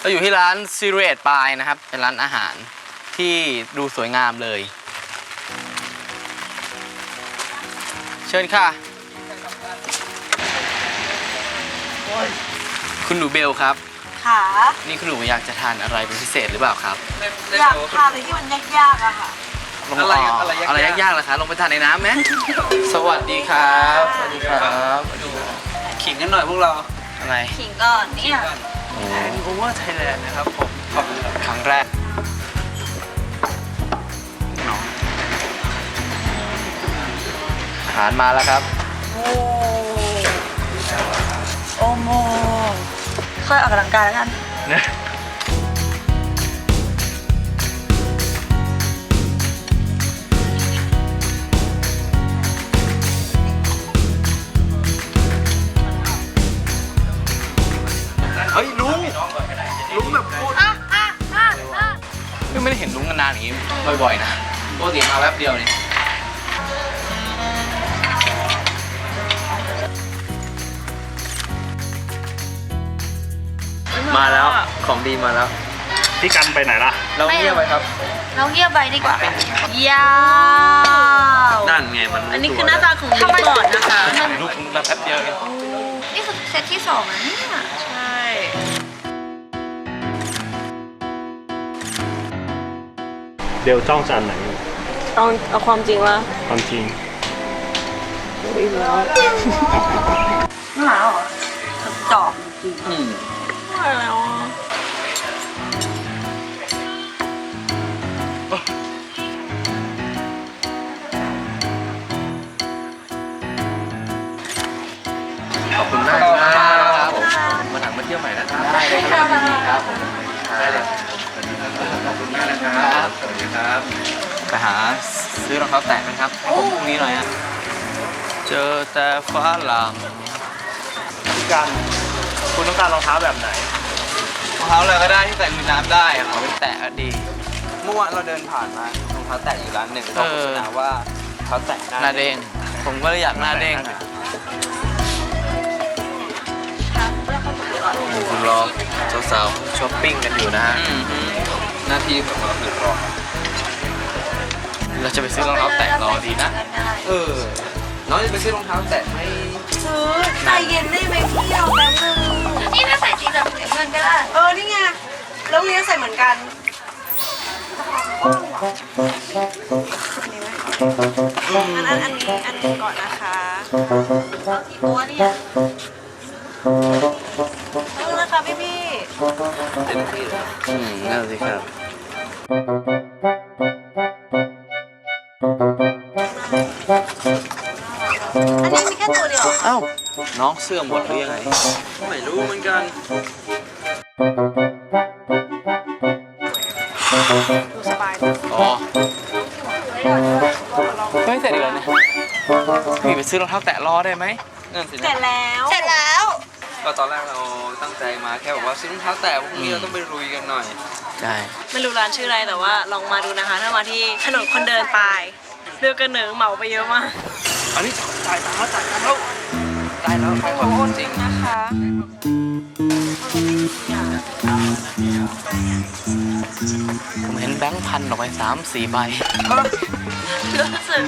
เราอยู่ที่ร้านซิเรตปายนะครับ เป็นร้านอาหารที่ดูสวยงามเลย เชิญค่ะ คุณหนูเบลครับค่ะนี่คุณหนูอยากจะทานอะไรเป็นพิเศษหรือเปล่าครับอยากทานอะไรที่มันยากๆอะค่ะ ลงอะไรอ๋ออะไรยากๆ อะไรยากๆล่ะคะลงไปทานในน้ำไหมสวัสดีครับ สวัสดีครับขิงกันหน่อยพวกเรา อะไร ขิงก่อนเนี่ยโอ้ แอนโอเวอร์ไทยแลนด์นะครับผมขอบคุณครับครั้งแรกน้องอาหารมาแล้วครับ โอ้โอ้โมค่อยออกกำลังกายแล้วกัน เไม่ได้เห็นลุงนานๆอย่างนี้บ่อยๆนะปกติมาแป๊บเดียวนี่มาแล้วของดีมาแล้ว พี่กันไปไหนล่ะ เราเงียบไปครับ เราเงียบไปดีกว่า ยาว นั่นไงมันอันนี้คือหน้าตาของรีสอร์ทนะคะลุงมาแป๊บเดียวเองนี่คือเซตที่สองนะเนี่ย เดลจ้องจานไหนอยู่เอาเอาความจริงว่าความจริงอีกแล้วไม่หมาหรอจอกอืมอะไรแล้วอะขอบคุณมากครับผมมาถังมาเที่ยวใหม่นะครับได้เลยครับครับผมได้เลยขอบคุณ มากนะครับ สวัสดีครับ ไปหาซื้อรองเท้าแตะกันครับให้ผมพรุ่งนี้หน่อยฮะเจอแต่ฟ้าหลังพี่กัน คุณต้องการรองเท้าแบบไหน รองเท้าอะไรก็ได้ที่แตะมือน้ำได้อะขอเป็นแตะก็ดี เมื่อวานเราเดินผ่านมารองเท้าแตะอยู่ร้านหนึ่งเขาโฆษณาว่าเท้าแตะได้หน้าเด้งผมก็เลยอยากหน้าเด้งอะผมรอสาวๆช้อปปิ้งกันอยู่นะฮะ อืมฮึ หน้าที่ของเราคือรอเราจะไปซื้อรองเท้าแตะรอดีนะ เออ น้องจะไปซื้อรองเท้าแตะให้ซื้อใจเย็นได้ไหมพี่เอาแป๊บนึงนี่ถ้าใส่สีดำเหมือนกันก็ได้เออ นี่ไง แล้วเนี้ยใส่เหมือนกันอันอันอันนี้ อันนี้ก่อนนะคะเอากี่ตัวเนี่ย เต็มที่เลยอืมนั่นสิครับอันนี้มีแค่ตัวเดียวเหรอเอ้าน้องเสื้อหมดหรือยังไงไม่รู้เหมือนกัน ดูสบายอ๋อไม่เสร็จอีกแล้วเนี่ยพี่ไปซื้อรองเท้าแตะรอได้ไหมนั่นสิเสร็นะจแล้ว เสร็จแล้ว ก็ตอนแรกเราตั้งใจมาแค่บอกว่าซื้อรองเท้าแตะพรุ่งนี้เราต้องไปรุยกันหน่อย ใช่ไม่รู้ร้านชื่ออะไรแต่ว่าลองมาดูนะคะ ถ้ามาที่ถนนคนเดินปลายเรือกระเหนิงเหมาไปเยอะมาก อันนี้จ่ายตังค์แล้วจ่ายตังค์แล้วได้แล้วขอบคุณจริงนะคะผมเห็นแบงค์พันออกไปสามสี่ใบ รู้สึก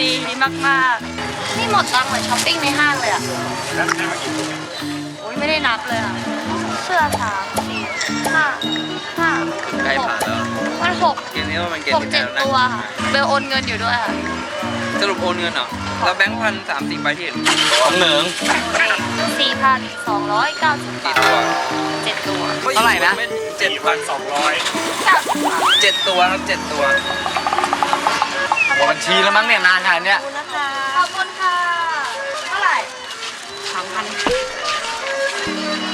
ดีมากนี่หมดตังค์เหมือนช้อปปิ้งในห้างเลยอะโอ้ยไม่ ได้นับเลยอะ เสื้อสามสี่ห้าห้าใกล้ผ่านแล้ว มันหกเกมนี้ว่ามันเกมหกที่เจ็ดแล้วนะตัวค่ะเบลโอนเงินอยู่ด้วยค่ะสรุปโอนเงินเหรอแล้วแบงค์พันสามสี่ใบที่เห็นของเหนิงสี่พันสองร้อยเก้าสิบกี่บาทตัวเจ็ดตัวเท่าไหร่นะ เจ็ดพันสองร้อยเก้าสิบบาทเจ็ดตัวครับเจ็ดตัวหมดบัญชีแล้วมั้งเนี่ยนานขนาดเนี้ย ขอบคุณนะคะ ขอบคุณค่ะ เท่าไหร่สามพัน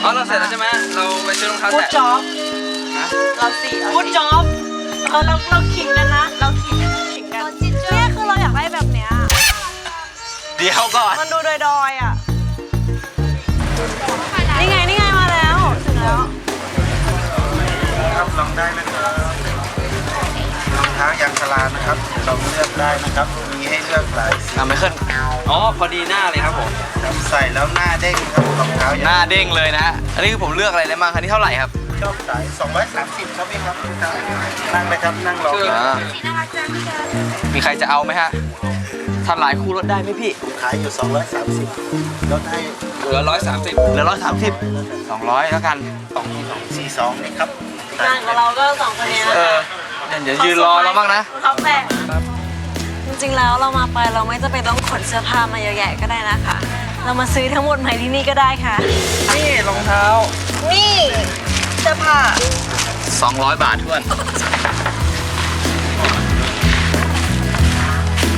อ๋อเราเสร็จแล้วใช่ไหมเราไปซื้อรองเท้าๆกูแตะจ็อบฮะเราสี่กูจ็อบเออเราเราขิงกันนะ เราขิงขิงกัน เนี่ยคือเราอยากได้แบบเนี้ย เดี๋ยวก่อน มันดูดอยๆอะ ได้นะครับ มีให้เลือกหลายสีอะไม่ขึ้น อ๋อ พอดีหน้าเลยครับผม ครับใส่แล้วหน้าเด้งครับรองเท้าหน้าเด้งเลยนะฮะอันนี้คือผมเลือกอะไรได้บ้างคันนี้เท่าไหร่ครับก็ชอบสาย230 ครับพี่ครับนั่งเลยครับนั่งรออ่ามีใครจะเอาไหมฮะถ้าหลายคู่ลดได้ไหมพี่ ขายอยู่ 230ลดให้เหลือร้อยสามสิบเหลือร้อยสามสิบสองร้อยแล้วกัน42นี่ครับนั่งกับเราก็สองคนเนี้ยเออเดี๋ยวยืนรอแล้วบ้างนะ เขาแปะจริ งๆแล้วเรามาไปเราไม่จำเป็นต้องขนเสื้อผ้ามาเยอะแยะก็ได้นะคะ เรามาซื้อทั้งหมดใหม่ที่นี่ก็ได้ค่ะ นี่รองเท้า นี่เสื้อผ้า200 บาททวน